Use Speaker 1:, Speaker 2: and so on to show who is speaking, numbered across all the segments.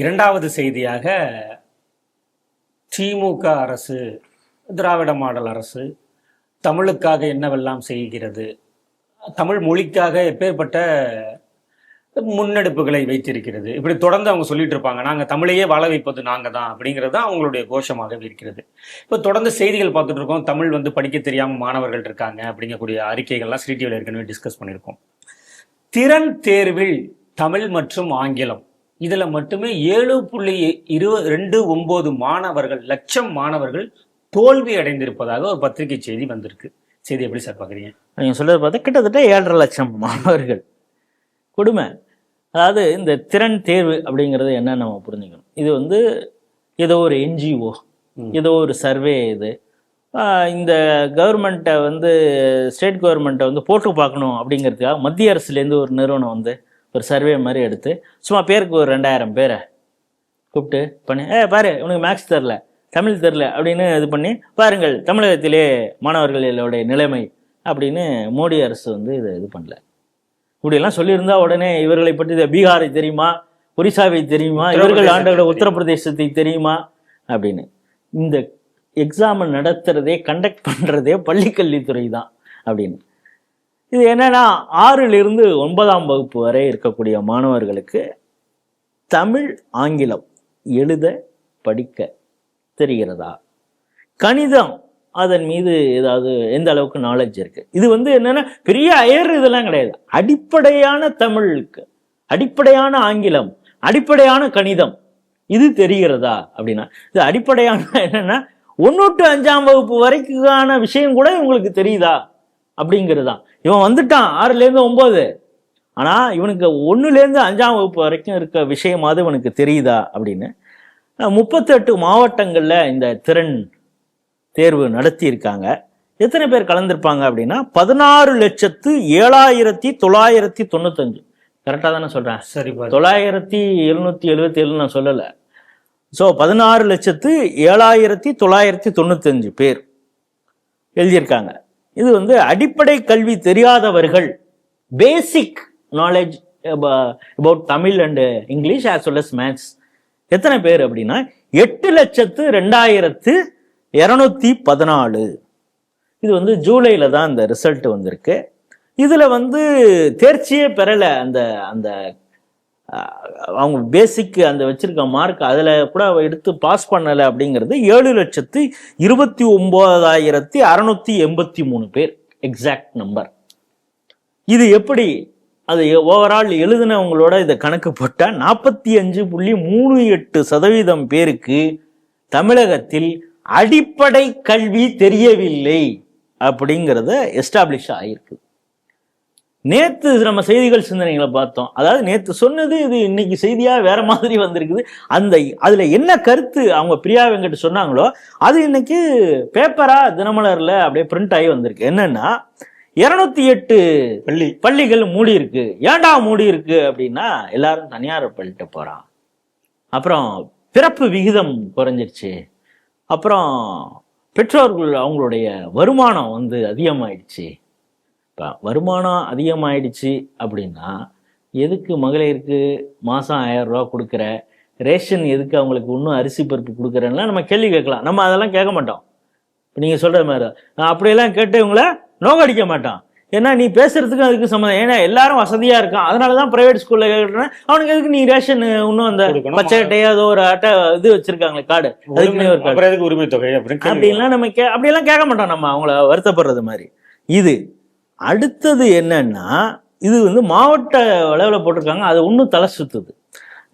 Speaker 1: இரண்டாவது செய்தியாக திமுக அரசு திராவிட மாடல் அரசு தமிழுக்காக என்னவெல்லாம் செய்கிறது? தமிழ் மொழிக்காக எப்பேற்பட்ட முன்னெடுப்புகளை வைத்திருக்கிறது? இப்படி தொடர்ந்து அவங்க சொல்லிட்டு இருப்பாங்க நாங்கள் தமிழையே வாழ வைப்பது நாங்கள் தான் அப்படிங்கிறது தான் அவங்களுடைய கோஷமாகவே இருக்கிறது. இப்போ தொடர்ந்து செய்திகள் பார்த்துட்டு இருக்கோம் தமிழ் வந்து படிக்க தெரியாமல் மாணவர்கள் இருக்காங்க அப்படிங்கக்கூடிய அறிக்கைகள்லாம் ஸ்ரீ ஏற்கனவே டிஸ்கஸ் பண்ணியிருக்கோம். திறன் தேர்வில் தமிழ் மற்றும் ஆங்கிலம். இதுல மட்டுமே ஏழு புள்ளி இரு ரெண்டு ஒன்பது மாணவர்கள் லட்சம் மாணவர்கள் தோல்வி அடைந்திருப்பதாக ஒரு பத்திரிகை செய்தி வந்திருக்கு. செய்தி எப்படி சார் பாக்குறீங்க?
Speaker 2: நீங்கள் சொல்றது பார்த்தா கிட்டத்தட்ட ஏழரை லட்சம் மாணவர்கள். கொடுமை. அதாவது இந்த திறன் தேர்வு அப்படிங்கிறது என்ன நம்ம புரிஞ்சுக்கணும். இது வந்து ஏதோ ஒரு என்ஜிஓ. ஏதோ ஒரு சர்வே இது. இந்த கவர்மெண்ட்டை வந்து ஸ்டேட் கவர்மெண்ட்டை வந்து போட்டு பார்க்கணும் அப்படிங்கிறதுக்காக மத்திய அரசுலேருந்து ஒரு நிறுவனம் வந்து ஒரு சர்வே மாதிரி எடுத்து சும்மா பேருக்கு ஒரு ரெண்டாயிரம் பேரை கூப்பிட்டு பண்ணி ஏ பாரு உனக்கு மேக்ஸ் தெரில தமிழ் தெரில அப்படின்னு இது பண்ணி பாருங்கள் தமிழகத்திலே மாணவர்களுடைய நிலைமை அப்படின்னு மோடி அரசு வந்து இதை இது பண்ணல. இப்படியெல்லாம் சொல்லியிருந்தா உடனே இவர்களை பற்றி பீகாரை தெரியுமா ஒரிசாவை தெரியுமா இவர்கள் ஆண்டுகள உத்தரப்பிரதேசத்தை தெரியுமா அப்படின்னு. இந்த எக்ஸாம் நடத்துறதே கண்டக்ட் பண்றதே பள்ளிக்கல்வித்துறை தான் அப்படின்னு. இது என்னன்னா ஆறிலிருந்து ஒன்பதாம் வகுப்பு வரை இருக்கக்கூடிய மாணவர்களுக்கு தமிழ் ஆங்கிலம் எழுத படிக்க தெரிகிறதா? கணிதம் அதன் மீது ஏதாவது எந்த அளவுக்கு நாலேஜ் இருக்கு? இது வந்து என்னன்னா பெரிய அயர் இதெல்லாம் கிடையாது. அடிப்படையான தமிழுக்கு அடிப்படையான ஆங்கிலம் அடிப்படையான கணிதம் இது தெரிகிறதா அப்படின்னா இது அடிப்படையான என்னன்னா ஒன்று டு அஞ்சாம் வகுப்பு வரைக்குமான விஷயம் கூட இவங்களுக்கு தெரியுதா? அப்படிங்கிறது தான் இவன் வந்துட்டான் ஆறுலேருந்து ஒம்பது. ஆனால் இவனுக்கு ஒன்றுலேருந்து அஞ்சாம் வகுப்பு வரைக்கும் இருக்க விஷயமாவது இவனுக்கு தெரியுதா அப்படின்னு முப்பத்தெட்டு மாவட்டங்களில் இந்த திறன் தேர்வு நடத்தியிருக்காங்க. எத்தனை பேர் கலந்துருப்பாங்க அப்படின்னா பதினாறு லட்சத்து ஏழாயிரத்தி தொள்ளாயிரத்தி தொண்ணூத்தஞ்சு. கரெக்டாக தானே சொல்கிறேன்
Speaker 1: சரி.
Speaker 2: தொள்ளாயிரத்தி எழுநூற்றி எழுபத்தி ஏழு நான் சொல்லலை. ஸோ பதினாறு லட்சத்து ஏழாயிரத்தி தொள்ளாயிரத்தி தொண்ணூத்தஞ்சு பேர் எழுதியிருக்காங்க. இது வந்து அடிப்படை கல்வி தெரியாதவர்கள். Basic knowledge about Tamil and English as well as maths எத்தனை பேர் அப்படின்னா எட்டு லட்சத்து ரெண்டாயிரத்து இரநூத்தி பதினாலு. இது வந்து ஜூலையில் தான் இந்த ரிசல்ட் வந்திருக்கு. இதில் வந்து தேர்ச்சியே பெறலை அந்த அந்த அவங்க பேசிக் அந்த வச்சிருக்க மார்க் அதில் கூட எடுத்து பாஸ் பண்ணலை அப்படிங்கிறது ஏழு லட்சத்து இருபத்தி ஒம்போதாயிரத்தி அறநூற்றி எண்பத்தி மூணு பேர் எக்ஸாக்ட் நம்பர் இது எப்படி? அது ஓவரால் எழுதினவங்களோட இதை கணக்கு போட்டால் நாற்பத்தி அஞ்சு புள்ளி மூணு எட்டு சதவீதம் பேருக்கு தமிழகத்தில் அடிப்படை கல்வி தெரியவில்லை அப்படிங்கிறத எஸ்டாப்ளிஷ் ஆகிருக்கு நேத்து நம்ம செய்திகள் சிந்தனைகளை பார்த்தோம். அதாவது நேத்து சொன்னது இது இன்னைக்கு செய்தியா வேற மாதிரி வந்திருக்குது. அந்த அதுல என்ன கருத்து அவங்க பிரியா வெங்கட் சொன்னாங்களோ அது இன்னைக்கு பேப்பரா தினமலர்ல அப்படியே பிரிண்ட் ஆகி வந்திருக்கு. என்னன்னா இருநூத்தி எட்டு
Speaker 1: பள்ளி.
Speaker 2: பள்ளிகள் மூடி இருக்கு. ஏன்டா மூடி இருக்கு அப்படின்னா எல்லாரும் தனியார் பள்ளிட்ட போறான். அப்புறம் பிறப்பு விகிதம் குறைஞ்சிருச்சு. அப்புறம் பெற்றோர்கள் அவங்களுடைய வருமானம் வந்து அதிகமாயிடுச்சு. இப்போ வருமானம் அதிகமாயிடுச்சு அப்படின்னா எதுக்கு மகளிருக்கு மாதம் ஆயிரம் ரூபா கொடுக்குற? ரேஷன் எதுக்கு அவங்களுக்கு இன்னும் அரிசி பருப்பு கொடுக்குறேன்னா நம்ம கேள்வி கேட்கலாம். நம்ம அதெல்லாம் கேட்க மாட்டோம். இப்போ நீங்கள் சொல்கிற மாதிரி அப்படியெல்லாம் கேட்டு இவங்கள நோக்கடிக்க மாட்டான் ஏன்னா நீ பேசுறதுக்கு அதுக்கு சம்மந்தம். ஏன்னா எல்லாரும் வசதியா இருக்கான். அதனால தான் பிரைவேட் ஸ்கூல்ல கேட்குறேன் அவனுக்கு எதுக்கு நீ ரேஷன் இன்னும் அந்த
Speaker 1: கொடுக்கணும்.
Speaker 2: பச்சை அட்டையோ ஏதோ ஒரு அட்டை இது வச்சிருக்காங்களே கார்டு. அதுக்குன்னே ஒரு கார்டு.
Speaker 1: உரிமை தொகை
Speaker 2: அப்படின்லாம் நம்ம கே அப்படியெல்லாம் கேட்க மாட்டோம் நம்ம. அவங்கள வருத்தப்படுறது மாதிரி. இது அடுத்தது என்னன்னா இது வந்து மாவட்ட அளவில் போட்டிருக்காங்க. அது இன்னும் தலை சுத்துது.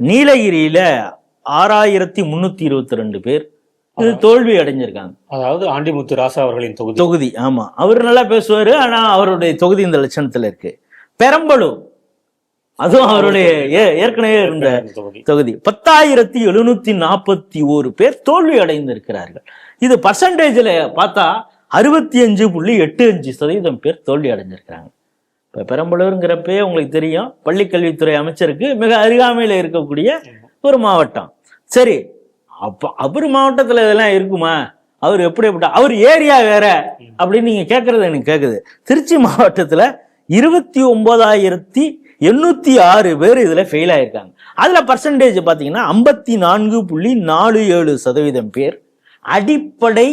Speaker 2: நீலகிரியில ஆறாயிரத்தி முன்னூத்தி இருபத்தி ரெண்டு பேர். இது தோல்வி அடைஞ்சிருக்காங்க.
Speaker 1: அதாவது ஆண்டிமுத்து ராசா அவர்களின் தொகுதி.
Speaker 2: தொகுதி ஆமா. அவர் நல்லா பேசுவாரு ஆனா அவருடைய தொகுதி இந்த லட்சணத்துல இருக்கு. பெரம்பலூர். அதுவும் அவருடைய ஏ- ஏற்கனவே இருந்த
Speaker 1: தொகுதி.
Speaker 2: தொகுதி. பத்தாயிரத்தி எழுநூத்தி நாற்பத்தி ஒரு பேர் தோல்வி அடைந்திருக்கிறார்கள். இது பர்சன்டேஜில் பார்த்தா அறுபத்தி அஞ்சு புள்ளி எட்டு அஞ்சு சதவீதம் பேர் தோல்வி அடைஞ்சிருக்கிறாங்க இப்போ பெரம்பலூருங்கிறப்பே உங்களுக்கு தெரியும் பள்ளிக்கல்வித்துறை அமைச்சருக்கு மிக அருகாமையில் இருக்கக்கூடிய ஒரு மாவட்டம். சரி அப்போ அவர் மாவட்டத்தில் இதெல்லாம் இருக்குமா? அவர் எப்படி எப்படி அவர் ஏரியா வேற அப்படின்னு நீங்க கேட்கறது எனக்கு கேட்குது திருச்சி மாவட்டத்தில் இருபத்தி ஒன்பதாயிரத்தி எண்ணூத்தி ஆறு பேர் இதுல ஃபெயில் ஆயிருக்காங்க. அதில் பர்சன்டேஜ் பார்த்தீங்கன்னா ஐம்பத்தி நான்கு புள்ளி நாலு ஏழு சதவீதம் பேர் அடிப்படை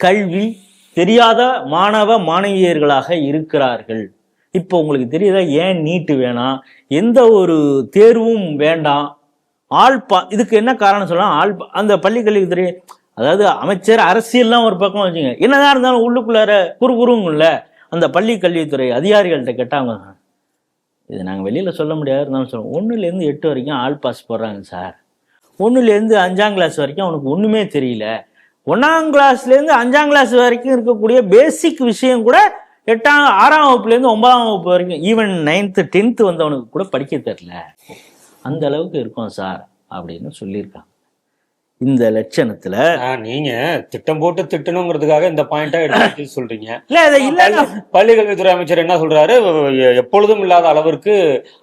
Speaker 2: கல்வி தெரியாத மாணவ மாணவியர்களாக இருக்கிறார்கள். இப்போ உங்களுக்கு தெரியுதா? ஏன் நீட்டு வேணாம் எந்த ஒரு தேர்வும் வேண்டாம் ஆள் பா இதுக்கு என்ன காரணம் சொல்லலாம் ஆள் பா- அந்த பள்ளிக்கல்வித்துறை அதாவது அமைச்சர் அரசியல்லாம் ஒரு பக்கம் வச்சுங்க என்னதான் இருந்தாலும் உள்ளுக்குள்ளார குறு குறுங்கும்ல அந்த பள்ளி கல்வித்துறை அதிகாரிகள்கிட்ட கேட்டாங்க. இது நாங்கள் வெளியில் சொல்ல முடியாது இருந்தாலும் சொல்லுவோம் ஒன்றுலேருந்து எட்டு வரைக்கும் ஆல் பாஸ் போடுறாங்க சார். ஒன்றுலேருந்து அஞ்சாம் கிளாஸ் வரைக்கும் அவனுக்கு ஒன்றுமே தெரியல. ஒன்றாம் கிளாஸ்லேருந்து அஞ்சாம் கிளாஸ் வரைக்கும் இருக்கக்கூடிய பேசிக் விஷயம் கூட எட்டாம் ஆறாம் வகுப்புலேருந்து ஒன்பதாம் வகுப்பு வரைக்கும் ஈவன் நைன்த்து டென்த்து வந்தவனுக்கு கூட படிக்க தெரில அந்த அளவுக்கு இருக்கும் சார் அப்படின்னு சொல்லியிருக்காங்க. இந்த லட்சணத்தில்
Speaker 1: நீங்க திட்டம் போட்டு திட்டணுங்கிறதுக்காக இந்த பாயிண்டா எடுத்து சொல்றீங்க.
Speaker 2: இல்லை
Speaker 1: பள்ளிக்கல்வித்துறை அமைச்சர் என்ன சொல்றாரு? எப்பொழுதும் இல்லாத அளவிற்கு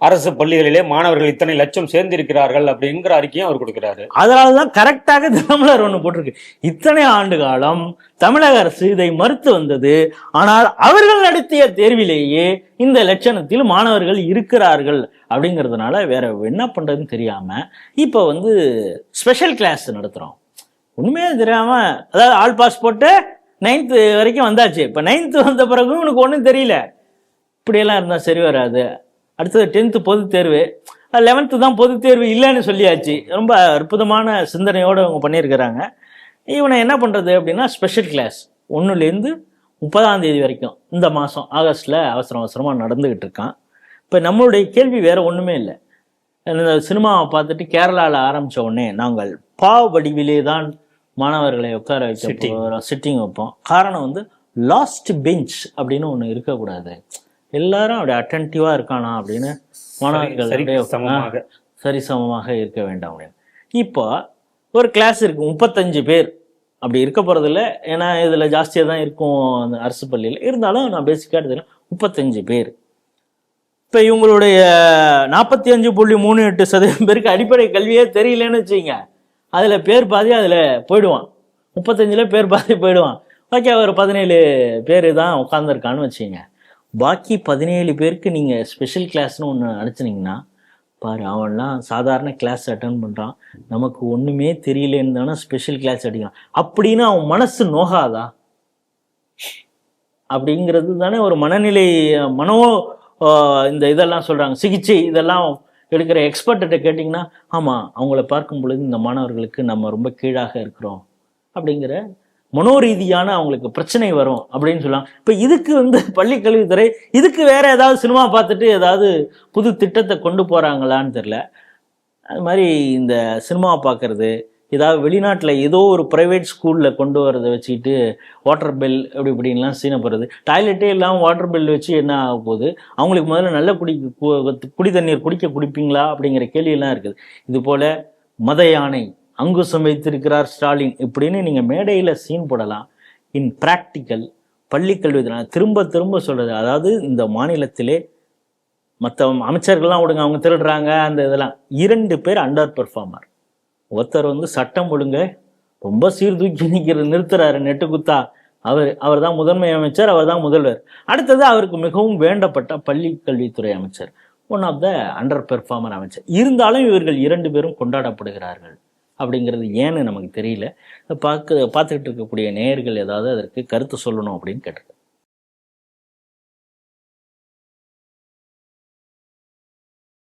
Speaker 1: அரசு பள்ளிகளிலே மாணவர்கள் இத்தனை லட்சம் சேர்ந்திருக்கிறார்கள் அப்படிங்கிற அறிக்கையும் அவர் கொடுக்கிறாரு.
Speaker 2: அதனால தான் கரெக்டாக தினமலர் ஒன்று போட்டிருக்கு. இத்தனை ஆண்டு காலம் தமிழக அரசு இதை மறுத்து வந்தது. ஆனால் அவர்கள் நடத்திய தேர்விலேயே இந்த லட்சணத்தில் மாணவர்கள் இருக்கிறார்கள் அப்படிங்கிறதுனால வேற என்ன பண்றதுன்னு தெரியாம இப்போ வந்து ஸ்பெஷல் கிளாஸ் நடத்துறோம். உண்மையே தெரியாம அதாவது ஆல் பாஸ் போட்டு நைன்த்து வரைக்கும் வந்தாச்சு. இப்போ நைன்த்து வந்த பிறகு உனக்கு ஒன்றும் தெரியல. இப்படியெல்லாம் இருந்தால் சரி வராது. அடுத்தது டென்த்து பொதுத் தேர்வு. லெவன்த்து தான் பொதுத் தேர்வு இல்லைன்னு சொல்லியாச்சு. ரொம்ப அற்புதமான சிந்தனையோடு அவங்க பண்ணியிருக்கிறாங்க. இவனை என்ன பண்ணுறது அப்படின்னா ஸ்பெஷல் கிளாஸ் ஒன்றுலேருந்து முப்பதாம் தேதி வரைக்கும் இந்த மாதம் ஆகஸ்ட்டில் அவசரம் அவசரமாக நடந்துக்கிட்டு இருக்கான். இப்போ நம்மளுடைய கேள்வி வேற ஒன்றுமே இல்லை. இந்த சினிமாவை பார்த்துட்டு கேரளாவில் ஆரம்பித்த உடனே நாங்கள் பா வடிவிலே தான் மாணவர்களை உட்கார வைக்க சிட்டிங் வைப்போம். காரணம் வந்து லாஸ்ட் பெஞ்ச் அப்படின்னு ஒன்று இருக்கக்கூடாது. எல்லாரும் அப்படி அட்டன்டிவாக இருக்கானா அப்படின்னு மாணவர்கள்
Speaker 1: சரி சமமாக.
Speaker 2: சரிசமமாக இருக்க வேண்டாம் அப்படின்னு. இப்போ ஒரு கிளாஸ் இருக்கு முப்பத்தஞ்சு பேர். அப்படி இருக்க போகிறதில்ல ஏன்னா இதில் ஜாஸ்தியாக தான் இருக்கும் அந்த அரசு பள்ளியில். இருந்தாலும் நான் பேசிக்காக எடுத்துக்கிறேன். முப்பத்தஞ்சு பேர். இப்போ இவங்களுடைய நாற்பத்தி அஞ்சு புள்ளி மூணு எட்டு சதவீதம் பேருக்கு அடிப்படை கல்வியே தெரியலன்னு வச்சுங்க அதில் பேர் பாதி அதில் போயிடுவான். முப்பத்தஞ்சில் பேர் பாதி போயிடுவான். ஓகே ஒரு பதினேழு பேர் தான் உட்காந்துருக்கான்னு வச்சுங்க பாக்கி பதினேழு பேருக்கு நீங்கள் ஸ்பெஷல் கிளாஸ்னு ஒன்று அனுப்புனீங்கன்னா பாரு அவன்லாம் சாதாரண கிளாஸ் அட்டன் பண்ணுறான் நமக்கு ஒன்றுமே தெரியலேன்னு தானே ஸ்பெஷல் கிளாஸ் அடிக்கிறான். அப்படின்னு அவன் மனசு நோகாதா? அப்படிங்கிறது தானே ஒரு மனநிலை மனோ இந்த இதெல்லாம் சொல்கிறாங்க சிகிச்சை இதெல்லாம் எடுக்கிற எக்ஸ்பர்ட்ட கேட்டிங்கன்னா ஆமாம் அவங்கள பார்க்கும் பொழுது இந்த மாணவர்களுக்கு நம்ம ரொம்ப கீழாக இருக்கிறோம். அப்படிங்கிற மனோரீதியான அவங்களுக்கு பிரச்சனை வரும் அப்படின்னு சொல்லலாம். இப்போ இதுக்கு வந்து பள்ளிக்கல்வித்துறை இதுக்கு வேற ஏதாவது சினிமா பார்த்துட்டு ஏதாவது புது திட்டத்தை கொண்டு போகிறாங்களான்னு தெரில அது மாதிரி இந்த சினிமா பார்க்கறது ஏதாவது வெளிநாட்டில் ஏதோ ஒரு ப்ரைவேட் ஸ்கூலில் கொண்டு வரதை வச்சுக்கிட்டு வாட்டர் பில் அப்படி இப்படின்லாம் சீனப்படுறது டாய்லெட்டே இல்லாமல் வாட்டர் பில் வச்சு என்ன ஆக போகுது? அவங்களுக்கு முதல்ல நல்ல குடி குடி தண்ணீர் குடிக்க குடிப்பீங்களா அப்படிங்கிற கேள்வியெல்லாம் இருக்குது. இது போல் மத யானை அங்குசம் வைத்திருக்கிறார் ஸ்டாலின் இப்படின்னு நீங்கள் மேடையில் சீன் போடலாம். இன் ப்ராக்டிக்கல் பள்ளிக்கல்வி திரும்ப திரும்ப சொல்கிறது அதாவது இந்த மாநிலத்திலே மற்ற அமைச்சர்கள்லாம் விடுங்க அவங்க திருடுறாங்க அந்த இதெல்லாம். இரண்டு பேர் அண்டர் பெர்ஃபார்மர் ஒருத்தர் வந்து சட்டம் ஒழுங்க ரொம்ப சீர்தூக்கி நிற்கிற நிறுத்துறாரு நெட்டு குத்தா அவர் அவர் தான் முதன்மை அமைச்சர் அவர் தான் முதல்வர். அடுத்தது அவருக்கு மிகவும் வேண்டப்பட்ட பள்ளி கல்வித்துறை அமைச்சர். One of the underperformer அமைச்சர். இருந்தாலும் இவர்கள் இரண்டு பேரும் கொண்டாடப்படுகிறார்கள். அப்படிங்கிறது ஏன்னு நமக்கு தெரியல. பார்க்க பார்த்துக்கிட்டு இருக்கக்கூடிய நேயர்கள் ஏதாவது அதற்கு கருத்து சொல்லணும் அப்படின்னு கேட்டிருக்கேன்